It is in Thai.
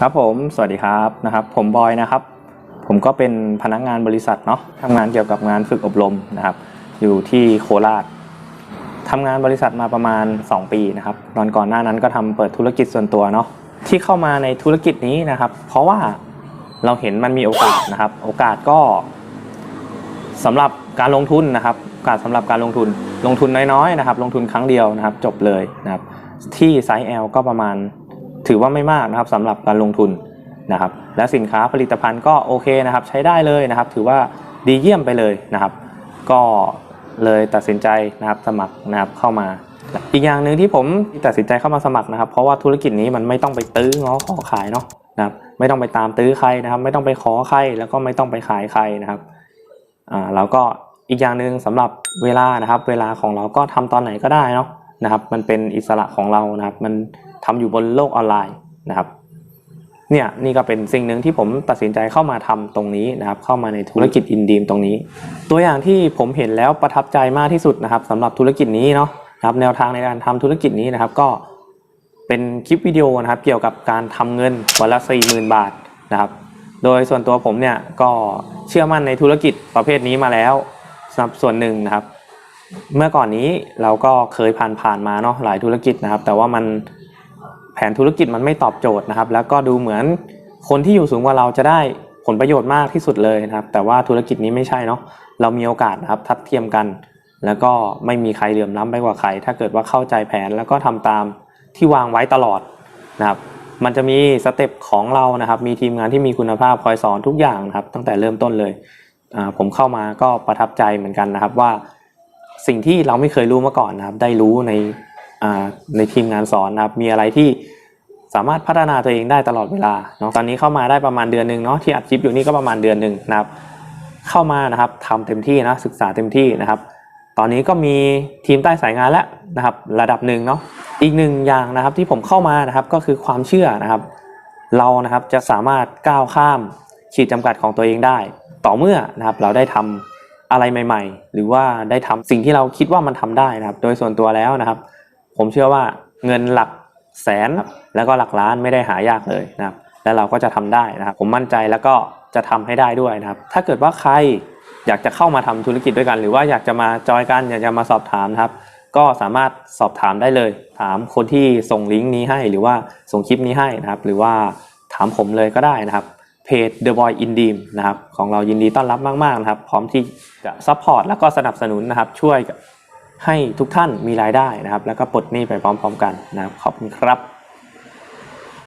ครับผมสวัสดีครับนะครับ ผมบอยนะครับ ผมก็เป็นพนักงานบริษัทเนาะทำงานเกี่ยวกับงานฝึกอบรมนะครับ อยู่ที่โคราชทำงานบริษัทมาประมาณ 2 ปีนะครับตอนก่อนหน้านั้นก็ทำเปิดธุรกิจส่วนตัวเนาะที่เข้ามาในธุรกิจนี้นะครับ เพราะว่าเราเห็นมันมีโอกาสนะครับ โอกาสก็สำหรับการลงทุนนะครับโอกาสสำหรับการลงทุนลงทุนน้อยๆนะครับ ลงทุนครั้งเดียวนะครับ จบเลยนะครับ ที่ไซส์ L ก็ประมาณ ถือว่าไม่มากนะครับสำหรับการลงทุนนะครับ และสินค้าผลิตภัณฑ์ก็โอเคนะครับ ใช้ได้เลยนะครับ ถือว่าดีเยี่ยมไปเลยนะครับ ก็เลยตัดสินใจนะครับสมัครนะครับเข้ามา อีกอย่างหนึ่งที่ผมตัดสินใจเข้ามาสมัครนะครับ เพราะว่าธุรกิจนี้มันไม่ต้องไปตื้อง้อขอขายเนาะนะครับไม่ต้องไปตามตื้อใครนะครับ ไม่ต้องไปขอใครแล้วก็ไม่ต้องไปขายใครนะครับอ่าแล้วก็อีกอย่างหนึ่งสำหรับเวลานะครับ เวลาของเราก็ทำตอนไหนก็ได้เนาะ นะครับ มันเป็นอิสระของเรานะครับ มันทำอยู่บนโลกออนไลน์นะครับ เนี่ยนี่ก็เป็นสิ่งหนึ่งที่ผมตัดสินใจเข้ามาทำตรงนี้นะครับ เข้ามาในธุรกิจอินดีมตรงนี้ ตัวอย่างที่ผมเห็นแล้วประทับใจมากที่สุดนะครับสำหรับธุรกิจนี้เนาะนะครับแนวทางในการทำธุรกิจนี้นะครับ ก็เป็นคลิปวิดีโอนะครับ เกี่ยวกับการทำเงินวันละ40,000 บาทนะครับ โดยส่วนตัวผมเนี่ยก็เชื่อมั่นในธุรกิจประเภทนี้มาแล้วสำหรับส่วนหนึ่งนะครับ เมื่อก่อนนี้เราก็เคยผ่านผ่านๆมาเนาะหลายธุรกิจนะครับ แต่ว่ามันแผนธุรกิจมันไม่ตอบโจทย์นะครับ แล้วก็ดูเหมือนคนที่อยู่สูงกว่าเราจะได้ผลประโยชน์มากที่สุดเลยนะครับ แต่ว่าธุรกิจนี้ไม่ใช่เนาะเรามีโอกาสนะครับทัดเทียมกัน แล้วก็ไม่มีใครเหลื่อมล้ำไปกว่าใคร ถ้าเกิดว่าเข้าใจแผนแล้วก็ทำตามที่วางไว้ตลอดนะครับมันจะมีสเต็ปของเรานะครับ มีทีมงานที่มีคุณภาพคอยสอนทุกอย่างนะครับ ตั้งแต่เริ่มต้นเลยผมเข้ามาก็ประทับใจเหมือนกันนะครับว่า สิ่งที่เราไม่เคยรู้มาก่อนนะครับ ได้รู้ในในทีมงานสอนนะครับ มีอะไรที่สามารถพัฒนาตัวเองได้ตลอดเวลาเนาะตอนนี้เข้ามาได้ประมาณเดือนหนึ่งเนาะที่อัดคลิปอยู่นี่ก็ประมาณเดือนหนึ่งนะครับ เข้ามานะครับทำเต็มที่นะศึกษาเต็มที่นะครับ ตอนนี้ก็มีทีมใต้สายงานแล้วนะครับ ระดับหนึ่งเนาะอีกหนึ่งอย่างนะครับที่ผมเข้ามานะครับก็คือความเชื่อนะครับ เรานะครับจะสามารถก้าวข้ามขีดจำกัดของตัวเองได้ ต่อเมื่อนะครับเราได้ทำ อะไรใหม่ ๆ หรือว่าได้ทำสิ่งที่เราคิดว่ามันทำได้นะครับ โดยส่วนตัวแล้วนะครับ ผมเชื่อว่าเงินหลักแสนแล้วก็หลักล้านไม่ได้หายากเลยนะครับ แล้วเราก็จะทำได้นะครับ ผมมั่นใจแล้วก็จะทำให้ได้ด้วยนะครับ ถ้าเกิดว่าใครอยากจะเข้ามาทำธุรกิจด้วยกัน หรือว่าอยากจะมาจอยกัน อยากจะมาสอบถามนะครับ ก็สามารถสอบถามได้เลย ถามคนที่ส่งลิงก์นี้ให้หรือว่าส่งคลิปนี้ให้นะครับ หรือว่าถามผมเลยก็ได้นะครับ เพจ The Boy In d e a m นะครับของเรายินดีต้อนรับมากๆนะครับ พร้อมที่จะซัพพอร์ตแล้วก็สนับสนุนนะครับ ช่วยให้ทุกท่านมีรายได้นะครับ แล้วก็ปลดหนี้ไปพร้อมๆกันนะครับขอบคุณครับ